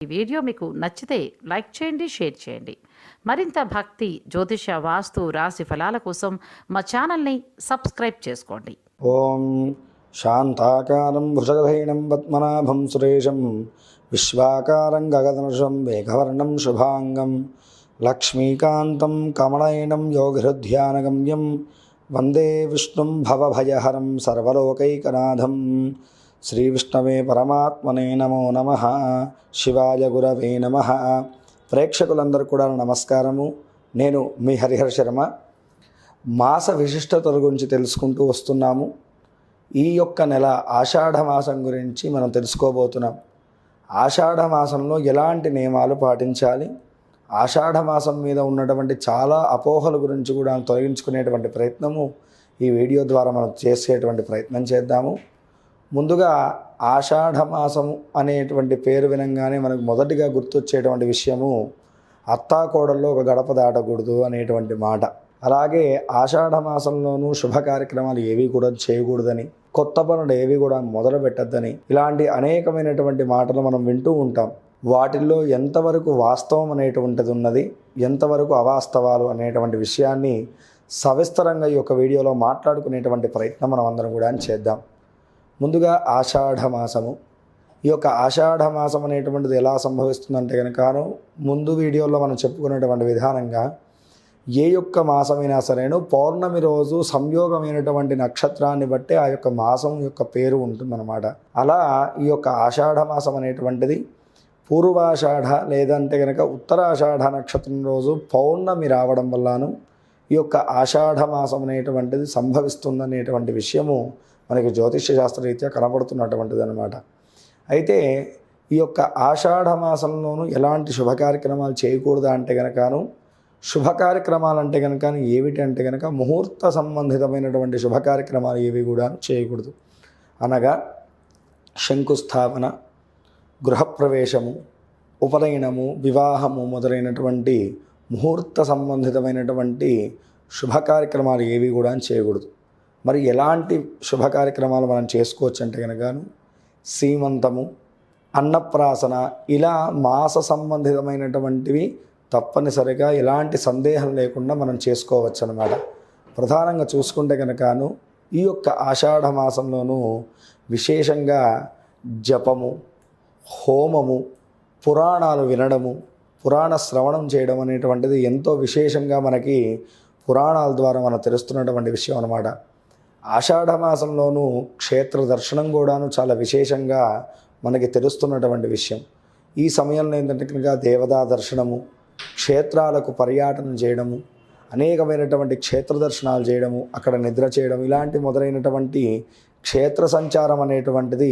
ఈ వీడియో మీకు నచ్చితే లైక్ చేయండి షేర్ చేయండి. మరింత భక్తి జ్యోతిష వాస్తు రాశి ఫలాల కోసం మా ఛానల్ని సబ్స్క్రైబ్ చేసుకోండి. ఓం శాంతాకారం వృషగధైనం పద్మనాభం సురేశం విశ్వాకారం గగదనుషం వేగవర్ణం శుభాంగం లక్ష్మీకాంతం కమలయనం యోగిహృధ్యానగమ్యం వందే విష్ణుం భవభయహరం సర్వలోకైకనాథం. శ్రీవిష్ణవే పరమాత్మనే నమో నమ. శివాయ గురవే నమ. ప్రేక్షకులందరూ కూడా నమస్కారము. నేను మీ హరిహర శర్మ. మాస విశిష్టతల గురించి తెలుసుకుంటూ వస్తున్నాము. ఈ యొక్క నెల ఆషాఢ మాసం గురించి మనం తెలుసుకోబోతున్నాం. ఆషాఢ మాసంలో ఎలాంటి నియమాలు పాటించాలి? ఆషాఢ మాసం మీద ఉన్నటువంటి చాలా అపోహల గురించి కూడా తొలగించుకునేటువంటి ప్రయత్నము ఈ వీడియో ద్వారా మనం చేసేటువంటి ప్రయత్నం చేద్దాము. ముందుగా ఆషాఢమాసము అనేటువంటి పేరు వినంగానే మనకు మొదటిగా గుర్తొచ్చేటువంటి విషయము అత్తాకోడల్లో ఒక గడప దాటకూడదు అనేటువంటి మాట. అలాగే ఆషాఢ మాసంలోనూ శుభ కార్యక్రమాలు ఏవి కూడా చేయకూడదని కొత్త పనులు ఏవి కూడా మొదలు పెట్టద్దని ఇలాంటి అనేకమైనటువంటి మాటలు మనం వింటూ ఉంటాం. వాటిల్లో ఎంతవరకు వాస్తవం అనేటువంటిది ఉన్నది ఎంతవరకు అవాస్తవాలు అనేటువంటి విషయాన్ని సవిస్తరంగా ఈ యొక్క వీడియోలో మాట్లాడుకునేటువంటి ప్రయత్నం మనం అందరం కూడా చేద్దాం. ముందుగా ఆషాఢ మాసము. ఈ యొక్క ఆషాఢ మాసం అనేటువంటిది ఎలా సంభవిస్తుందంటే కనుకను ముందు వీడియోలో మనం చెప్పుకునేటువంటి విధానంగా ఏ యొక్క మాసమైనా సరేను పౌర్ణమి రోజు సంయోగమైనటువంటి నక్షత్రాన్ని బట్టి ఆ యొక్క మాసం యొక్క పేరు ఉంటుందన్నమాట. అలా ఈ యొక్క ఆషాఢ మాసం అనేటువంటిది పూర్వాషాఢ లేదంటే కనుక ఉత్తరాషాఢ నక్షత్రం రోజు పౌర్ణమి రావడం వల్లను ఈ యొక్క ఆషాఢ మాసం అనేటువంటిది సంభవిస్తుందనేటువంటి విషయము మనకి జ్యోతిష్య శాస్త్రరీత్యా కనబడుతున్నటువంటిది అనమాట అయితే ఈ యొక్క ఆషాఢ మాసంలోనూ ఎలాంటి శుభ కార్యక్రమాలు చేయకూడదా అంటే కనుకను శుభ కార్యక్రమాలు అంటే కనుక ఏమిటి అంటే కనుక ముహూర్త సంబంధితమైనటువంటి శుభ కార్యక్రమాలు ఏవి కూడా చేయకూడదు. అనగా శంకుస్థాపన గృహప్రవేశము ఉపనయనము వివాహము మొదలైనటువంటి ముహూర్త సంబంధితమైనటువంటి శుభ కార్యక్రమాలు ఏవి కూడా చేయకూడదు. మరి ఎలాంటి శుభ కార్యక్రమాలు మనం చేసుకోవచ్చు అంటే కనుకను సీమంతము అన్నప్రాసన ఇలా మాస సంబంధితమైనటువంటివి తప్పనిసరిగా ఎలాంటి సందేహం లేకుండా మనం చేసుకోవచ్చు అనమాట ప్రధానంగా చూసుకుంటే కనుకను ఈ యొక్క ఆషాఢ మాసంలోనూ విశేషంగా జపము హోమము పురాణాలు వినడము పురాణ శ్రవణం చేయడం అనేటువంటిది ఎంతో విశేషంగా మనకి పురాణాల ద్వారా మనం తెలుస్తున్నటువంటి విషయం అనమాట ఆషాఢ మాసంలోనూ క్షేత్ర దర్శనం కూడాను చాలా విశేషంగా మనకి తెలుస్తున్నటువంటి విషయం. ఈ సమయంలో ఏంటంటే కనుక దేవతా దర్శనము క్షేత్రాలకు పర్యాటన చేయడము అనేకమైనటువంటి క్షేత్ర దర్శనాలు చేయడము అక్కడ నిద్ర చేయడం ఇలాంటి మొదలైనటువంటి క్షేత్ర సంచారం అనేటువంటిది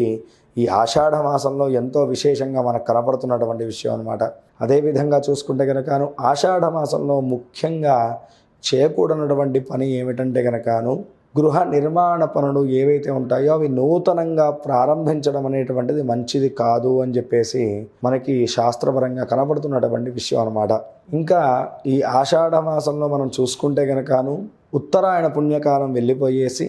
ఈ ఆషాఢ మాసంలో ఎంతో విశేషంగా మనకు కనపడుతున్నటువంటి విషయం అనమాట అదేవిధంగా చూసుకుంటే కనుకను ఆషాఢ మాసంలో ముఖ్యంగా చేయకూడనటువంటి పని ఏమిటంటే కనుకను గృహ నిర్మాణ పనులు ఏవైతే ఉంటాయో అవి నూతనంగా ప్రారంభించడం అనేటువంటిది మంచిది కాదు అని చెప్పేసి మనకి శాస్త్రపరంగా కనబడుతున్నటువంటి విషయం అనమాట ఇంకా ఈ ఆషాఢ మాసంలో మనం చూసుకుంటే కనుకను ఉత్తరాయణ పుణ్యకాలం వెళ్ళిపోయేసి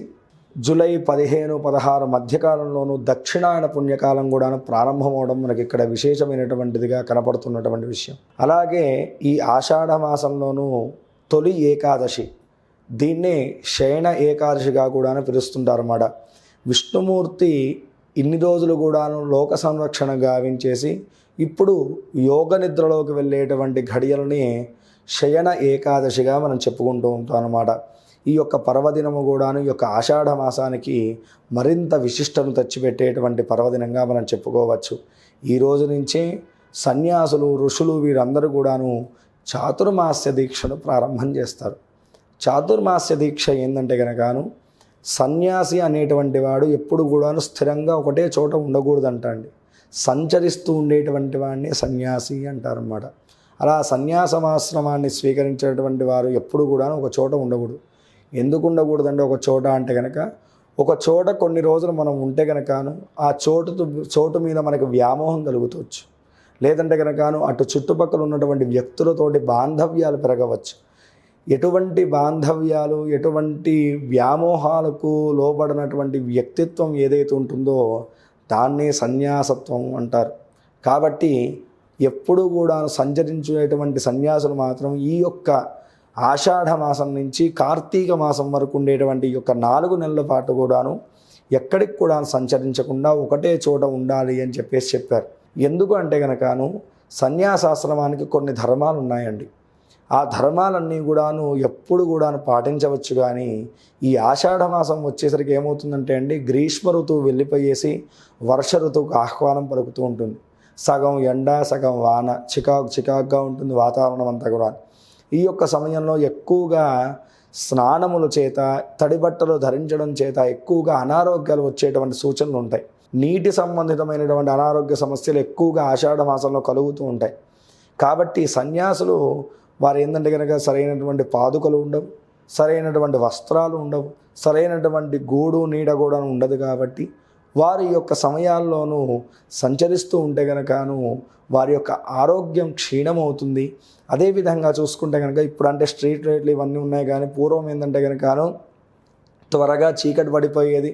జూలై పదిహేను పదహారు మధ్యకాలంలోనూ దక్షిణాయన పుణ్యకాలం కూడా ప్రారంభమవడం మనకి ఇక్కడ విశేషమైనటువంటిదిగా కనపడుతున్నటువంటి విషయం. అలాగే ఈ ఆషాఢ మాసంలోనూ తొలి ఏకాదశి దీన్నే శయన ఏకాదశిగా కూడా పిలుస్తుంటారు అన్నమాట విష్ణుమూర్తి ఇన్ని రోజులు కూడాను లోక సంరక్షణ గావించేసి ఇప్పుడు యోగ నిద్రలోకి వెళ్ళేటువంటి ఘడియలని శయన ఏకాదశిగా మనం చెప్పుకుంటూ ఉంటాం అన్నమాట ఈ యొక్క పర్వదినము కూడాను ఈ యొక్క ఆషాఢ మాసానికి మరింత విశిష్టను తెచ్చిపెట్టేటువంటి పర్వదినంగా మనం చెప్పుకోవచ్చు. ఈ రోజు నుంచే సన్యాసులు ఋషులు వీరందరూ కూడాను చాతుర్మాస్య దీక్షను ప్రారంభం చేస్తారు. చాతుర్మాస్య దీక్ష ఏంటంటే కనుకను సన్యాసి అనేటువంటి వాడు ఎప్పుడు కూడాను స్థిరంగా ఒకటే చోట ఉండకూడదంట అండి సంచరిస్తూ ఉండేటువంటి వాడిని సన్యాసి అంటారన్నమాట. అలా సన్యాసమాశ్రమాన్ని స్వీకరించేటువంటి వారు ఎప్పుడు కూడా ఒక చోట ఉండకూడదు. ఎందుకు ఉండకూడదండి ఒక చోట అంటే కనుక ఒక చోట కొన్ని రోజులు మనం ఉంటే కనుకను ఆ చోటు చోటు మీద మనకు వ్యామోహం కలుగుతవచ్చు లేదంటే కనుకను అటు చుట్టుపక్కల ఉన్నటువంటి వ్యక్తులతోటి బాంధవ్యాలు పెరగవచ్చు. ఎటువంటి బాంధవ్యాలు ఎటువంటి వ్యామోహాలకు లోబడినటువంటి వ్యక్తిత్వం ఏదైతే ఉంటుందో దాన్నే సన్యాసత్వం అంటారు. కాబట్టి ఎప్పుడు కూడా సంచరించేటువంటి సన్యాసులు మాత్రం ఈ యొక్క ఆషాఢ మాసం నుంచి కార్తీక మాసం వరకు ఉండేటువంటి ఈ యొక్క నాలుగు నెలల పాటు కూడాను ఎక్కడికి కూడా సంచరించకుండా ఒకటే చోట ఉండాలి అని చెప్పేసి చెప్పారు. ఎందుకు అంటే కనుకను సన్యాసాశ్రమానికి కొన్ని ధర్మాలు ఉన్నాయండి. ఆ ధర్మాలన్నీ కూడాను ఎప్పుడు కూడాను పాటించవచ్చు కానీ ఈ ఆషాఢ మాసం వచ్చేసరికి ఏమవుతుందంటే అండి గ్రీష్మ ఋతువు వెళ్ళిపోయేసి వర్ష ఋతువుకు ఆహ్వానం పలుకుతూ ఉంటుంది. సగం ఎండ సగం వాన చికాకు చికాకుగా ఉంటుంది వాతావరణం అంతా కూడా. ఈ యొక్క సమయంలో ఎక్కువగా స్నానముల చేత తడి బట్టలు ధరించడం చేత ఎక్కువగా అనారోగ్యాలు వచ్చేటువంటి సూచనలు ఉంటాయి. నీటి సంబంధితమైనటువంటి అనారోగ్య సమస్యలు ఎక్కువగా ఆషాఢ మాసంలో కలుగుతూ ఉంటాయి. కాబట్టి సన్యాసులు వారు ఏంటంటే కనుక సరైనటువంటి పాదుకలు ఉండవు సరైనటువంటి వస్త్రాలు ఉండవు సరైనటువంటి గూడు నీడ కూడా ఉండదు కాబట్టి వారి యొక్క సమయాల్లోనూ సంచరిస్తూ ఉంటే కనుకను వారి యొక్క ఆరోగ్యం క్షీణమవుతుంది. అదేవిధంగా చూసుకుంటే కనుక ఇప్పుడు అంటే స్ట్రీట్ లైట్లు ఇవన్నీ ఉన్నాయి కానీ పూర్వం ఏంటంటే కనుకను త్వరగా చీకటి పడిపోయేది.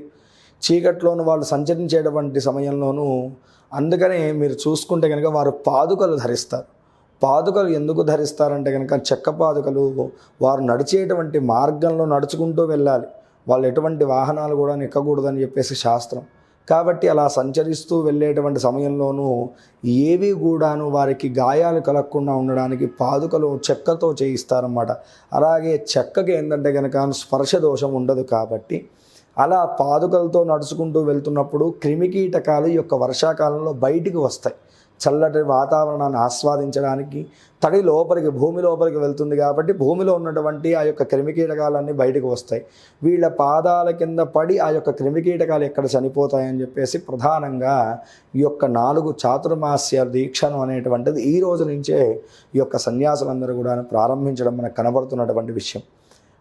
చీకట్లోనూ వాళ్ళు సంచరించేటువంటి సమయంలోనూ అందుకనే మీరు చూసుకుంటే కనుక వారు పాదుకలు ధరిస్తారు. పాదుకలు ఎందుకు ధరిస్తారంటే కనుక చెక్క పాదుకలు వారు నడిచేటువంటి మార్గంలో నడుచుకుంటూ వెళ్ళాలి. వాళ్ళు ఎటువంటి వాహనాలు కూడా ఎక్కకూడదని చెప్పేసి శాస్త్రం. కాబట్టి అలా సంచరిస్తూ వెళ్ళేటువంటి సమయంలోనూ ఏవి కూడాను వారికి గాయాలు కలగకుండా ఉండడానికి పాదుకలు చెక్కతో చేయిస్తారన్నమాట. అలాగే చెక్కకి ఏంటంటే కనుక స్పర్శ దోషం ఉండదు కాబట్టి అలా పాదుకలతో నడుచుకుంటూ వెళ్తున్నప్పుడు క్రిమికీటకాలు ఈ యొక్క వర్షాకాలంలో బయటికి వస్తాయి. చల్లటి వాతావరణాన్ని ఆస్వాదించడానికి తడి లోపలికి భూమి లోపలికి వెళ్తుంది కాబట్టి భూమిలో ఉన్నటువంటి ఆ యొక్క క్రిమికీటకాలన్నీ బయటకు వస్తాయి. వీళ్ళ పాదాల కింద పడి ఆ యొక్క క్రిమికీటకాలు ఎక్కడ చనిపోతాయని చెప్పేసి ప్రధానంగా ఈ యొక్క నాలుగు చాతుర్మాస్య దీక్షను అనేటువంటిది ఈ రోజు నుంచే ఈ యొక్క సన్యాసులందరూ కూడా ప్రారంభించడం మనకు కనబడుతున్నటువంటి విషయం.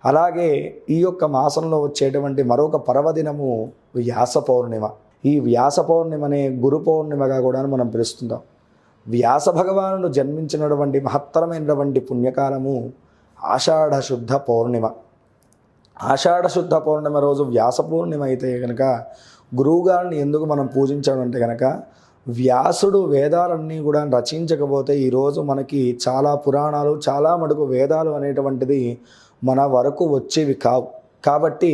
అలాగే ఈ యొక్క మాసంలో వచ్చేటువంటి మరొక పర్వదినము వ్యాస పౌర్ణిమ. ఈ వ్యాస పౌర్ణిమని గురు పౌర్ణిమగా కూడా మనం పిలుస్తుంటాం. వ్యాస భగవానుడు జన్మించినటువంటి మహత్తరమైనటువంటి పుణ్యకాలము ఆషాఢ శుద్ధ పౌర్ణిమ. ఆషాఢ శుద్ధ పౌర్ణిమ రోజు వ్యాస పౌర్ణిమ అయితే కనుక గురువుగారిని ఎందుకు మనం పూజించడం అంటే కనుక వ్యాసుడు వేదాలన్నీ కూడా రచించకపోతే ఈరోజు మనకి చాలా పురాణాలు చాలా మటుకు వేదాలు అనేటువంటిది మన వరకు వచ్చేవి కావు. కాబట్టి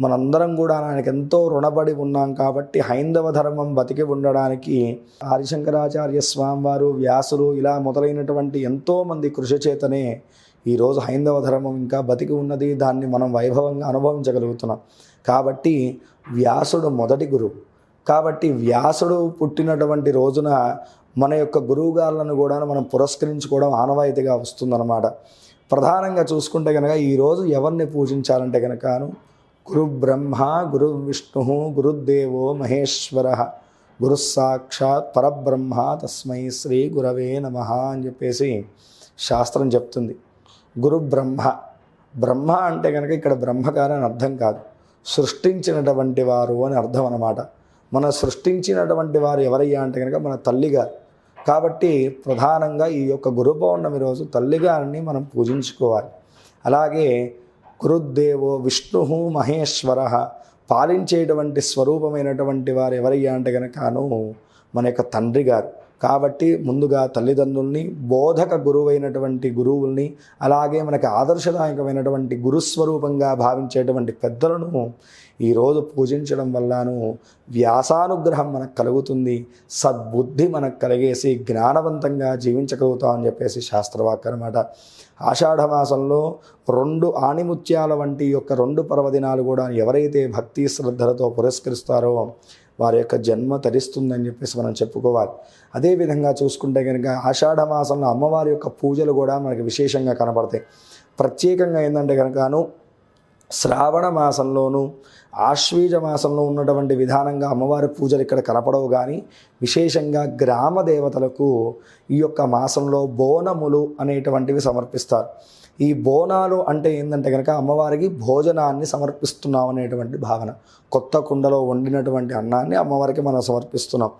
మనందరం కూడా ఆయనకి ఎంతో రుణపడి ఉన్నాం కాబట్టి హైందవ ధర్మం బతికి ఉండడానికి ఆదిశంకరాచార్య స్వామివారు వ్యాసులు ఇలా మొదలైనటువంటి ఎంతోమంది కృషి చేతనే ఈరోజు హైందవ ధర్మం ఇంకా బతికి ఉన్నది. దాన్ని మనం వైభవంగా అనుభవించగలుగుతున్నాం. కాబట్టి వ్యాసుడు మొదటి గురువు కాబట్టి వ్యాసుడు పుట్టినటువంటి రోజున మన యొక్క గురువుగారులను కూడా మనం పురస్కరించుకోవడం ఆనవాయితీగా వస్తుందన్నమాట. ప్రధానంగా చూసుకుంటే కనుక ఈరోజు ఎవరిని పూజించాలంటే కనుకను గురు బ్రహ్మ గురు విష్ణు గురుదేవో మహేశ్వర గురు సాక్షాత్ పరబ్రహ్మ తస్మై శ్రీ గురవే నమ అని చెప్పేసి శాస్త్రం చెప్తుంది. గురు బ్రహ్మ బ్రహ్మ అంటే కనుక ఇక్కడ బ్రహ్మగారు అని అర్థం కాదు. సృష్టించినటువంటి వారు అని అర్థం అన్నమాట. మన సృష్టించినటువంటి వారు ఎవరయ్యా అంటే కనుక మన తల్లిగారు కాబట్టి ప్రధానంగా ఈ యొక్క గురు పౌర్ణమి రోజు తల్లిగారిని మనం పూజించుకోవాలి. అలాగే గురుదేవో విష్ణు మహేశ్వర పాలించేటువంటి స్వరూపమైనటువంటి వారు ఎవరయ్యా అంటే కనుకను మన యొక్క తండ్రి గారు. కాబట్టి ముందుగా తల్లిదండ్రుల్ని బోధక గురువైనటువంటి గురువుల్ని అలాగే మనకి ఆదర్శదాయకమైనటువంటి గురుస్వరూపంగా భావించేటువంటి పెద్దలను ఈరోజు పూజించడం వల్లను వ్యాసానుగ్రహం మనకు కలుగుతుంది. సద్బుద్ధి మనకు కలిగేసి జ్ఞానవంతంగా జీవించగలుగుతాం అని చెప్పేసి శాస్త్రవాక్యం అనమాట ఆషాఢమాసంలో రెండు ఆణిముత్యాల వంటి యొక్క రెండు పర్వదినాలు కూడా ఎవరైతే భక్తి శ్రద్ధలతో పురస్కరిస్తారో వారి యొక్క జన్మ తరిస్తుందని చెప్పేసి మనం చెప్పుకోవాలి. అదేవిధంగా చూసుకుంటే కనుక ఆషాఢమాసంలో అమ్మవారి యొక్క పూజలు కూడా మనకి విశేషంగా కనబడతాయి ప్రత్యేకంగా ఏంటంటే కనుకను శ్రావణ మాసంలోనూ ఆశ్వీజ మాసంలో ఉన్నటువంటి విధానంగా అమ్మవారి పూజలు ఇక్కడ కనపడవు కానీ విశేషంగా గ్రామ దేవతలకు ఈ యొక్క మాసంలో బోనములు అనేటువంటివి సమర్పిస్తారు. ఈ బోనాలు అంటే ఏంటంటే కనుక అమ్మవారికి భోజనాన్ని సమర్పిస్తున్నాం అనేటువంటి భావన. కొత్త కుండలో వండినటువంటి అన్నాన్ని అమ్మవారికి మనం సమర్పిస్తున్నాం.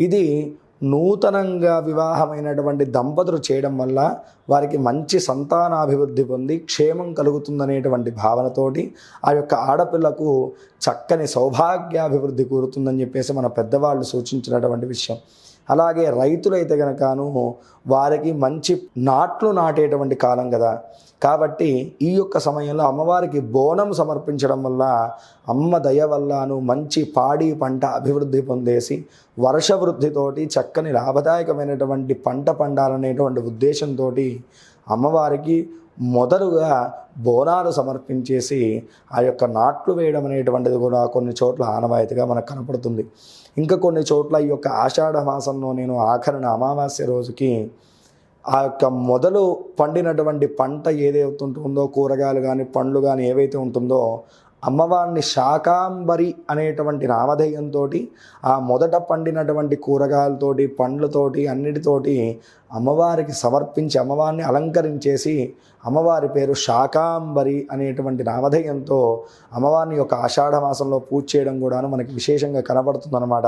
ఇది నూతనంగా వివాహమైనటువంటి దంపతులు చేయడం వల్ల వారికి మంచి సంతానాభివృద్ధి పొంది క్షేమం కలుగుతుందనేటువంటి భావనతోటి ఆ యొక్క ఆడపిల్లకు చక్కని సౌభాగ్యాభివృద్ధి కూరుతుందని చెప్పేసి మన పెద్దవాళ్ళు సూచించినటువంటి విషయం. అలాగే రైతులైతే గనకను వారికి మంచి నాట్లు నాటేటువంటి కాలం కదా. కాబట్టి ఈ యొక్క సమయంలో అమ్మవారికి బోనం సమర్పించడం వల్ల అమ్మ దయ వల్లను మంచి పాడి పంట అభివృద్ధి పొందేసి వర్షవృద్ధితోటి చక్కని లాభదాయకమైనటువంటి పంట పండాలనేటువంటి ఉద్దేశంతో అమ్మవారికి మొదలుగా బోనాలు సమర్పించేసి ఆ యొక్క నాట్లు వేయడం అనేటువంటిది కూడా కొన్ని చోట్ల ఆనవాయితీగా మనకు కనపడుతుంది. ఇంకా కొన్ని చోట్ల ఈ యొక్క ఆషాఢ మాసంలో నేను ఆఖరిన అమావాస్య రోజుకి ఆ యొక్క మొదలు పండినటువంటి పంట ఏదైతే ఉంటుందో కూరగాయలు కానీ పండ్లు కానీ ఏవైతే ఉంటుందో అమ్మవారిని శాకాంబరి అనేటువంటి నామధేయంతో ఆ మొదట పండినటువంటి కూరగాయలతోటి పండ్లతోటి అన్నిటితోటి అమ్మవారికి సమర్పించి అమ్మవారిని అలంకరించేసి అమ్మవారి పేరు శాకాంబరి అనేటువంటి నామధేయంతో అమ్మవారిని యొక్క ఆషాఢ మాసంలో పూజ చేయడం కూడాను మనకి విశేషంగా కనబడుతుందన్నమాట.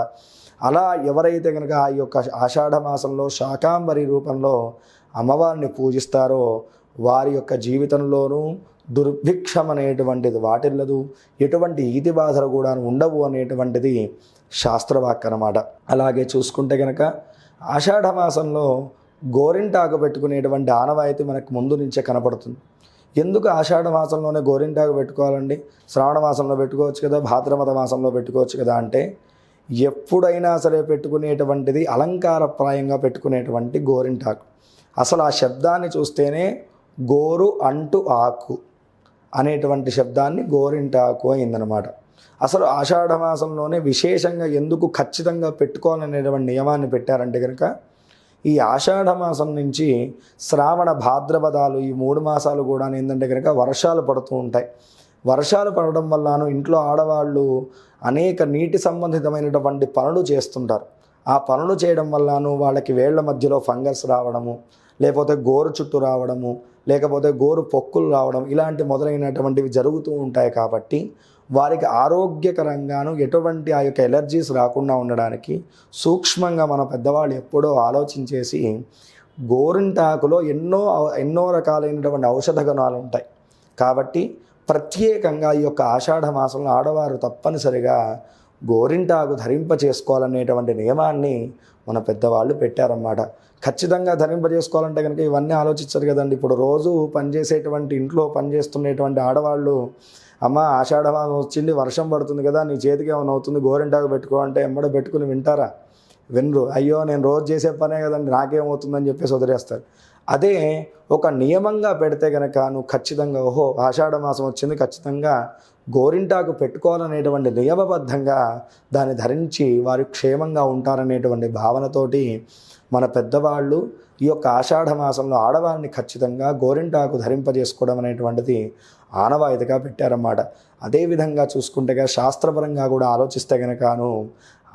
అలా ఎవరైతే కనుక ఆ యొక్క ఆషాఢ మాసంలో శాకాంబరి రూపంలో అమ్మవారిని పూజిస్తారో వారి యొక్క జీవితంలోనూ దుర్భిక్షం అనేటువంటిది వాటిల్లదు. ఎటువంటి ఈతి బాధలు కూడా ఉండవు అనేటువంటిది శాస్త్రవాక్ అనమాట అలాగే చూసుకుంటే కనుక ఆషాఢ మాసంలో గోరింటాకు పెట్టుకునేటువంటి ఆనవాయితీ మనకు ముందు నుంచే కనపడుతుంది. ఎందుకు ఆషాఢ మాసంలోనే గోరింటాకు పెట్టుకోవాలండి? శ్రావణ మాసంలో పెట్టుకోవచ్చు కదా భాద్రపద మాసంలో పెట్టుకోవచ్చు కదా అంటే ఎప్పుడైనా సరే పెట్టుకునేటువంటిది అలంకారప్రాయంగా పెట్టుకునేటువంటి గోరింటాకు. అసలు ఆ శబ్దాన్ని చూస్తేనే గోరు అంటు ఆకు. అనేటువంటి శబ్దాన్ని గోరింటాకు అయిందనమాట అసలు ఆషాఢ మాసంలోనే విశేషంగా ఎందుకు ఖచ్చితంగా పెట్టుకోవాలనేటువంటి నియమాన్ని పెట్టారంటే కనుక ఈ ఆషాఢ మాసం నుంచి శ్రావణ భాద్రపదాలు ఈ మూడు మాసాలు కూడా ఏంటంటే కనుక వర్షాలు పడుతూ ఉంటాయి. వర్షాలు పడడం వల్లను ఇంట్లో ఆడవాళ్ళు అనేక నీటి సంబంధితమైనటువంటి పనులు చేస్తుంటారు. ఆ పనులు చేయడం వల్లను వాళ్ళకి వేళ్ళ మధ్యలో ఫంగస్ రావడము లేకపోతే గోరు చుట్టూ రావడము లేకపోతే గోరు పొక్కులు రావడం ఇలాంటి మొదలైనటువంటివి జరుగుతూ ఉంటాయి కాబట్టి వారికి ఆరోగ్యకరంగాను ఎటువంటి ఆ యొక్క ఎలర్జీస్ రాకుండా ఉండడానికి సూక్ష్మంగా మన పెద్దవాళ్ళు ఎప్పుడో ఆలోచించేసి గోరింటాకులో ఎన్నో ఎన్నో రకాలైనటువంటి ఔషధ గుణాలు ఉంటాయి. కాబట్టి ప్రత్యేకంగా ఈ యొక్క ఆషాఢ మాసంలో ఆడవారు తప్పనిసరిగా గోరింటాకు ధరింప చేసుకోవాలనేటువంటి నియమాన్ని మన పెద్దవాళ్ళు పెట్టారన్నమాట. ఖచ్చితంగా ధరింప చేసుకోవాలంటే కనుక ఇవన్నీ ఆలోచించరు కదండి. ఇప్పుడు రోజు పనిచేసేటువంటి ఇంట్లో పనిచేస్తున్నటువంటి ఆడవాళ్ళు అమ్మ ఆషాఢ వచ్చింది వర్షం పడుతుంది కదా నీ చేతికి ఏమైనా అవుతుంది? గోరింటాకు పెట్టుకో అంటే ఎమ్మడ పెట్టుకుని వింటారా? వినరు. అయ్యో నేను రోజు చేసే పనే కదండి నాకేమవుతుందని చెప్పేసి వదిలేస్తారు. అదే ఒక నియమంగా పెడితే కనుక నువ్వు ఖచ్చితంగా ఓహో ఆషాఢ మాసం వచ్చింది ఖచ్చితంగా గోరింటాకు పెట్టుకోవాలనేటువంటి నియమబద్ధంగా దాన్ని ధరించి వారు క్షేమంగా ఉంటారనేటువంటి భావనతోటి మన పెద్దవాళ్ళు ఈ యొక్క ఆషాఢ మాసంలో ఆడవారిని ఖచ్చితంగా గోరింటాకు ధరింపజేసుకోవడం అనేటువంటిది ఆనవాయితీగా పెట్టారన్నమాట. అదేవిధంగా చూసుకుంటే శాస్త్రపరంగా కూడా ఆలోచిస్తే కనుకను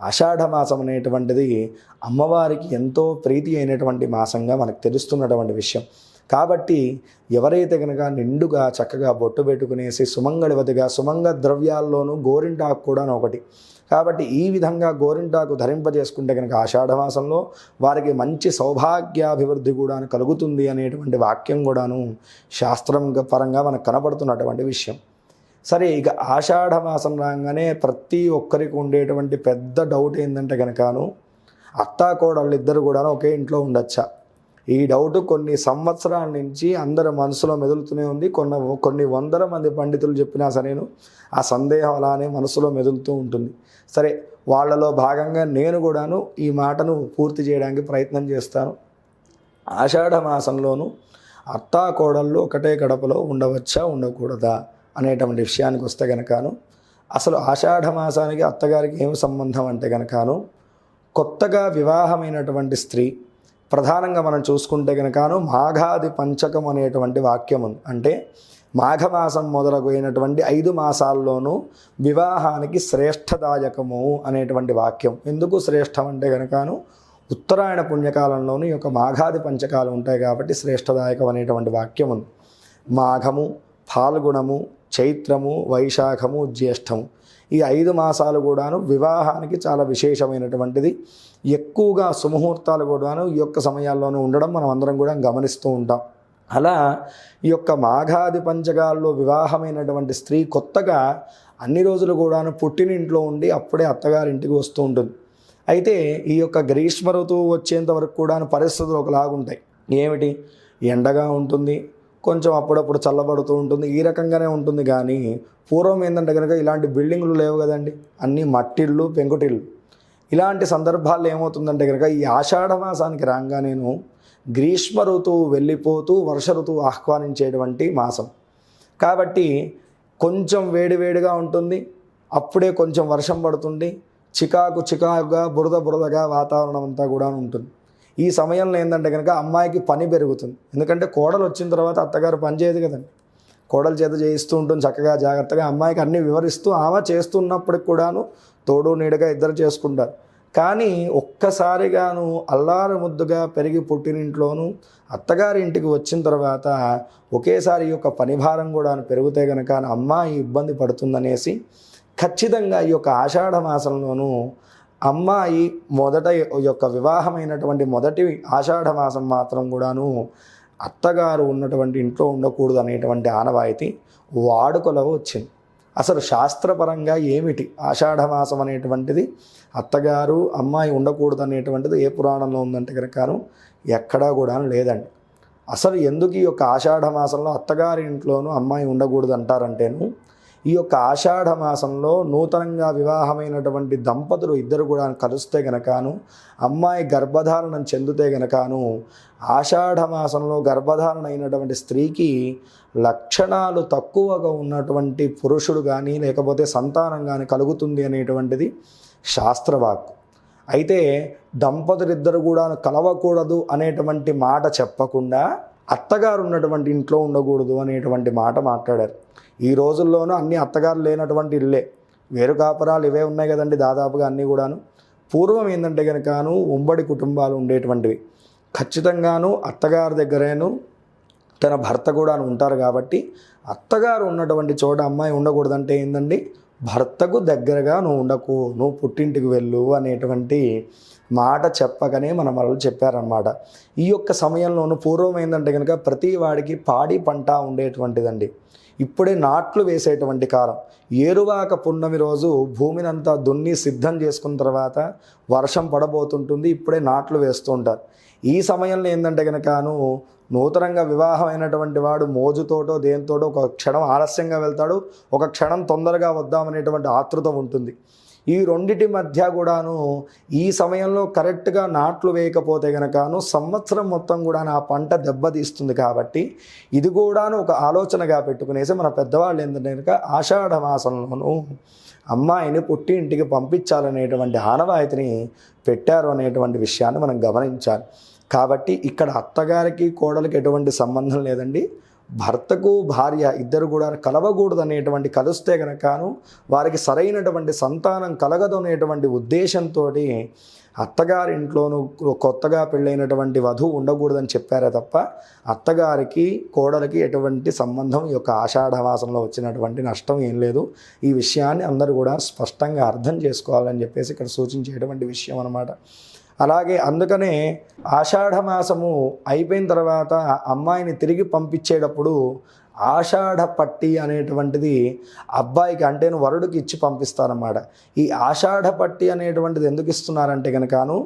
ఆషాఢ మాసం అనేటువంటిది అమ్మవారికి ఎంతో ప్రీతి అయినటువంటి మాసంగా మనకు తెలుస్తున్నటువంటి విషయం. కాబట్టి ఎవరైతే కనుక నిండుగా చక్కగా బొట్టు పెట్టుకునేసి సుమంగళివతిగా సుమంగ ద్రవ్యాల్లోనూ గోరింటాకు కూడా ఒకటి. కాబట్టి ఈ విధంగా గోరింటాకు ధరింపజేసుకుంటే కనుక ఆషాఢ మాసంలో వారికి మంచి సౌభాగ్యాభివృద్ధి కూడా కలుగుతుంది అనేటువంటి వాక్యం కూడాను శాస్త్రం పరంగా మనకు కనబడుతున్నటువంటి విషయం. సరే ఇక ఆషాఢ మాసం రాగానే ప్రతి ఒక్కరికి ఉండేటువంటి పెద్ద డౌట్ ఏంటంటే కనుకను అత్తాకోడళ్ళు ఇద్దరు కూడా ఒకే ఇంట్లో ఉండొచ్చా? ఈ డౌట్ కొన్ని సంవత్సరాల నుంచి అందరి మనసులో మెదులుతూనే ఉంది. కొన్ని కొన్ని వందల మంది పండితులు చెప్పినా సరేను ఆ సందేహం అలానే మనసులో మెదులుతూ ఉంటుంది. సరే వాళ్ళలో భాగంగా నేను కూడాను ఈ మాటను పూర్తి చేయడానికి ప్రయత్నం చేస్తాను. ఆషాఢ మాసంలోనూ అత్తా కోడళ్ళు ఒకటే గడపలో ఉండవచ్చా ఉండకూడదా? అనేటువంటి విషయానికి వస్తే గనకాను అసలు ఆషాఢ మాసానికి అత్తగారికి ఏం సంబంధం అంటే గనకాను కొత్తగా వివాహమైనటువంటి స్త్రీ ప్రధానంగా మనం చూసుకుంటే కనుకను మాఘాది పంచకం అనేటువంటి వాక్యం ఉంది. అంటే మాఘమాసం మొదలగైనటువంటి ఐదు మాసాల్లోనూ వివాహానికి శ్రేష్టదాయకము అనేటువంటి వాక్యం. ఎందుకు శ్రేష్టం అంటే కనుకను ఉత్తరాయణ పుణ్యకాలంలోనూ ఈ యొక్క మాఘాది పంచకాలు ఉంటాయి కాబట్టి శ్రేష్టదాయకం అనేటువంటి వాక్యం ఉంది. మాఘము ఫాల్గుణము చైత్రము వైశాఖము జ్యేష్టము ఈ ఐదు మాసాలు కూడాను వివాహానికి చాలా విశేషమైనటువంటిది. ఎక్కువగా సుముహూర్తాలు కూడాను ఈ యొక్క సమయాల్లోనూ ఉండడం మనం అందరం కూడా గమనిస్తూ ఉంటాం. అలా ఈ యొక్క మాఘాది పంచకాల్లో వివాహమైనటువంటి స్త్రీ కొత్తగా అన్ని రోజులు కూడాను పుట్టినింట్లో ఉండి అప్పుడే అత్తగారింటికి వస్తూ ఉంటుంది. అయితే ఈ యొక్క గ్రీష్మ ఋతువు వచ్చేంత వరకు కూడా పరిస్థితులు ఒకలాగుంటాయి. ఏమిటి? ఎండగా ఉంటుంది. కొంచెం అప్పుడప్పుడు చల్లబడుతూ ఉంటుంది. ఈ రకంగానే ఉంటుంది కానీ పూర్వం ఏంటంటే కనుక ఇలాంటి బిల్డింగ్లు లేవు కదండి. అన్నీ మట్టిళ్ళు పెంకుటిళ్ళు. ఇలాంటి సందర్భాల్లో ఏమవుతుందంటే కనుక ఈ ఆషాఢ మాసానికి రాగా నేను గ్రీష్మ ఋతువు వెళ్ళిపోతూ వర్ష ఋతువు ఆహ్వానించేటువంటి మాసం. కాబట్టి కొంచెం వేడివేడిగా ఉంటుంది. అప్పుడే కొంచెం వర్షం పడుతుంది. చికాకు చికాకుగా బురద బురదగా వాతావరణం అంతా కూడా ఉంటుంది. ఈ సమయంలో ఏంటంటే కనుక అమ్మాయికి పని పెరుగుతుంది. ఎందుకంటే కోడలు వచ్చిన తర్వాత అత్తగారు పని చేయదు కదండి. కోడలు చేత చేయిస్తూ ఉంటుంది చక్కగా జాగ్రత్తగా అమ్మాయికి అన్నీ వివరిస్తూ ఆమె చేస్తున్నప్పటికి కూడాను తోడు నీడగా ఇద్దరు చేసుకుంటారు. కానీ ఒక్కసారిగాను అల్లారు ముద్దుగా పెరిగి పుట్టినింట్లోనూ అత్తగారి ఇంటికి వచ్చిన తర్వాత ఒకేసారి ఈ యొక్క పనిభారం కూడా పెరిగితే కనుక అమ్మాయి ఇబ్బంది పడుతుందనేసి ఖచ్చితంగా ఈ యొక్క ఆషాఢ మాసంలోనూ అమ్మాయి మొదట యొక్క వివాహమైనటువంటి మొదటి ఆషాఢ మాసం మాత్రం కూడాను అత్తగారు ఉన్నటువంటి ఇంట్లో ఉండకూడదు అనేటువంటి ఆనవాయితీ వాడుకలో వచ్చింది. అసలు శాస్త్రపరంగా ఏమిటి ఆషాఢమాసం అనేటువంటిది? అత్తగారు అమ్మాయి ఉండకూడదు అనేటువంటిది ఏ పురాణంలో ఉందంటే ప్రకారం ఎక్కడా కూడా లేదండి. అసలు ఎందుకు ఈ యొక్క ఆషాఢ మాసంలో అత్తగారి ఇంట్లోనూ అమ్మాయి ఉండకూడదు అంటారంటేను ఈ యొక్క ఆషాఢ మాసంలో నూతనంగా వివాహమైనటువంటి దంపతులు ఇద్దరు కూడా కలుస్తే గనకాను అమ్మాయి గర్భధారణం చెందితే గనకాను ఆషాఢ మాసంలో గర్భధారణ అయినటువంటి స్త్రీకి లక్షణాలు తక్కువగా ఉన్నటువంటి పురుషుడు కానీ లేకపోతే సంతానం కానీ కలుగుతుంది అనేటువంటిది శాస్త్రవాక్కు. అయితే దంపతులిద్దరు కూడా కలవకూడదు అనేటువంటి మాట చెప్పకుండా అత్తగారు ఉన్నటువంటి ఇంట్లో ఉండకూడదు అనేటువంటి మాట మాట్లాడారు. ఈ రోజుల్లోనూ అన్ని అత్తగారు లేనటువంటి ఇల్లే. వేరు కాపురాలు ఇవే ఉన్నాయి కదండి దాదాపుగా అన్నీ కూడాను. పూర్వం ఏంటంటే కనుకను ఉమ్మడి కుటుంబాలు ఉండేటువంటివి. ఖచ్చితంగాను అత్తగారి దగ్గరేను తన భర్త కూడా ఉంటారు కాబట్టి అత్తగారు ఉన్నటువంటి చోట అమ్మాయి ఉండకూడదంటే ఏందండి? భర్తకు దగ్గరగా నువ్వు ఉండకు నువ్వు పుట్టింటికి వెళ్ళు అనేటువంటి మాట చెప్పకనే మన వాళ్ళు చెప్పారనమాట ఈ యొక్క సమయంలోనూ పూర్వం ఏంటంటే కనుక ప్రతి వాడికి పాడి పంట ఉండేటువంటిదండి. ఇప్పుడే నాట్లు వేసేటువంటి కాలం. ఏరువాక పున్నమి రోజు భూమినంతా దున్ని సిద్ధం చేసుకున్న తర్వాత వర్షం పడబోతుంటుంది ఇప్పుడే నాట్లు వేస్తూ ఉంటారు. ఈ సమయంలో ఏంటంటే కనుకను నూతనంగా వివాహమైనటువంటి వాడు మోజుతోటో దేనితోటో ఒక క్షణం ఆలస్యంగా వెళ్తాడు ఒక క్షణం తొందరగా వద్దామనేటువంటి ఆతృత ఉంటుంది. ఈ రెండిటి మధ్య కూడాను ఈ సమయంలో కరెక్ట్గా నాట్లు వేయకపోతే గనకను సంవత్సరం మొత్తం కూడా ఆ పంట దెబ్బతీస్తుంది కాబట్టి ఇది కూడాను ఒక ఆలోచనగా పెట్టుకునేసి మన పెద్దవాళ్ళు ఏంటంటే కనుక ఆషాఢ మాసంలోనూ అమ్మాయిని పుట్టి ఇంటికి పంపించాలనేటువంటి ఆనవాయితీని పెట్టారు అనేటువంటి విషయాన్ని మనం గమనించాలి. కాబట్టి ఇక్కడ అత్తగారికి కోడలికి ఎటువంటి సంబంధం లేదండి. భర్తకు భార్య ఇద్దరు కూడా కలవకూడదు అనేటువంటి కలిస్తే గనకను వారికి సరైనటువంటి సంతానం కలగదు అనేటువంటి ఉద్దేశంతో అత్తగారింట్లోనూ కొత్తగా పెళ్ళైనటువంటి వధువు ఉండకూడదని చెప్పారే తప్ప అత్తగారికి కోడలికి ఎటువంటి సంబంధం ఈ యొక్క ఆషాఢవాసంలో వచ్చినటువంటి నష్టం ఏం లేదు. ఈ విషయాన్ని అందరూ కూడా స్పష్టంగా అర్థం చేసుకోవాలని చెప్పేసి ఇక్కడ సూచించేటువంటి విషయం అనమాట అలాగే అందుకనే ఆషాఢ మాసము అయిపోయిన తర్వాత అమ్మాయిని తిరిగి పంపించేటప్పుడు ఆషాఢ పట్టి అనేటువంటిది అబ్బాయికి అంటే వరుడికి ఇచ్చి పంపిస్తారన్నమాట ఈ ఆషాఢ పట్టి అనేటువంటిది ఎందుకు ఇస్తున్నారంటే కనుకను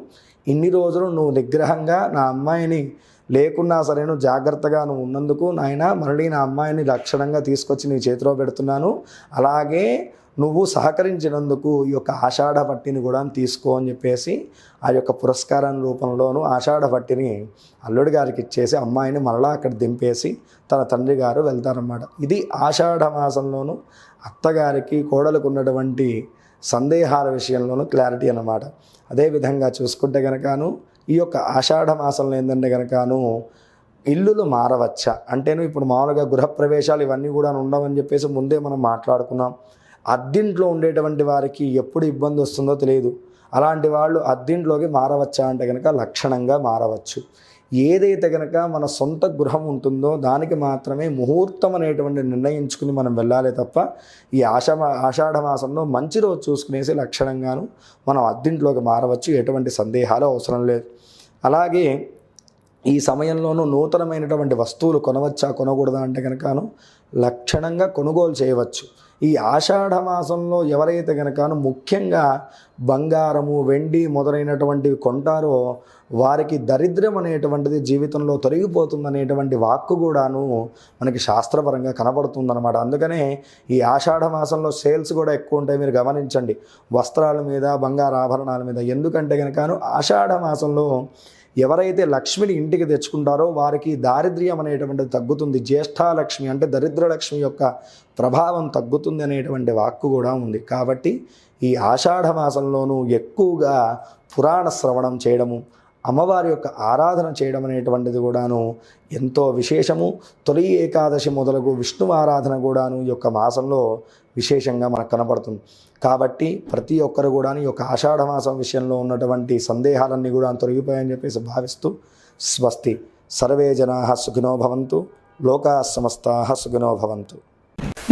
ఇన్ని రోజులు నువ్వు నిగ్రహంగా నా అమ్మాయిని లేకున్నా సరే నువ్వు జాగ్రత్తగా నువ్వు ఉన్నందుకు నాయన మళ్ళీ నా అమ్మాయిని లక్షణంగా తీసుకొచ్చి నీ చేతిలో పెడుతున్నాను. అలాగే నువ్వు సహకరించినందుకు ఈ యొక్క ఆషాఢ పట్టిని కూడా తీసుకో అని చెప్పేసి ఆ యొక్క పురస్కారం రూపంలోనూ ఆషాఢ పట్టిని అల్లుడి గారికి ఇచ్చేసి అమ్మాయిని మరలా అక్కడ దింపేసి తన తండ్రి గారు వెళ్తారన్నమాట. ఇది ఆషాఢ మాసంలోనూ అత్తగారికి కోడలకు ఉన్నటువంటి సందేహాల విషయంలోనూ క్లారిటీ అన్నమాట. అదేవిధంగా చూసుకుంటే కనుకను ఈ యొక్క ఆషాఢ మాసంలో ఏంటంటే కనుకను ఇల్లులు మారవచ్చా? అంటేను ఇప్పుడు మామూలుగా గృహప్రవేశాలు ఇవన్నీ కూడా ఉండవని చెప్పేసి ముందే మనం మాట్లాడుకున్నాం. అద్దింట్లో ఉండేటువంటి వారికి ఎప్పుడు ఇబ్బంది వస్తుందో తెలియదు. అలాంటి వాళ్ళు అద్దింట్లోకి మారవచ్చా అంటే కనుక లక్షణంగా మారవచ్చు. ఏదైతే కనుక మన సొంత గృహం ఉంటుందో దానికి మాత్రమే ముహూర్తం అనేటువంటి నిర్ణయించుకుని మనం వెళ్ళాలి తప్ప ఈ ఆషా ఆషాఢ మాసంలో మంచి రోజు చూసుకునేసి లక్షణంగాను మనం అద్దింట్లోకి మారవచ్చు. ఎటువంటి సందేహాలు అవసరం లేదు. అలాగే ఈ సమయంలోనూ నూతనమైనటువంటి వస్తువులు కొనవచ్చా కొనకూడదా అంటే కనుకను లక్షణంగా కొనుగోలు చేయవచ్చు. ఈ ఆషాఢ మాసంలో ఎవరైతే కనుకను ముఖ్యంగా బంగారము వెండి మొదలైనటువంటివి కొంటారో వారికి దరిద్రం అనేటువంటిది జీవితంలో తొలగిపోతుంది అనేటువంటి వాక్కు కూడాను మనకి శాస్త్రపరంగా కనబడుతుందన్నమాట. అందుకనే ఈ ఆషాఢ మాసంలో సేల్స్ కూడా ఎక్కువ ఉంటాయి మీరు గమనించండి. వస్త్రాల మీద బంగారు ఆభరణాల మీద. ఎందుకంటే కనుకను ఆషాఢ మాసంలో ఎవరైతే లక్ష్మిని ఇంటికి తెచ్చుకుంటారో వారికి దారిద్ర్యం అనేటువంటిది తగ్గుతుంది. జ్యేష్ఠాలక్ష్మి అంటే దరిద్రలక్ష్మి యొక్క ప్రభావం తగ్గుతుంది అనేటువంటి వాక్కు కూడా ఉంది. కాబట్టి ఈ ఆషాఢ మాసంలోనూ ఎక్కువగా పురాణ శ్రవణం చేయడము అమ్మవారి యొక్క ఆరాధన చేయడం అనేటువంటిది కూడాను ఎంతో విశేషము. తొలి ఏకాదశి మొదలగు విష్ణు ఆరాధన కూడాను ఈ యొక్క మాసంలో విశేషంగా మనకు కనపడుతుంది. కాబట్టి ప్రతి ఒక్కరు కూడా ఈ యొక్క ఆషాఢ మాసం విషయంలో ఉన్నటువంటి సందేహాలన్నీ కూడా తొలగిపోయాయని చెప్పేసి భావిస్తూ స్వస్తి. సర్వే జనా సుఖినో భవంతు. లోకా సమస్తా సుఖినో భవంతు.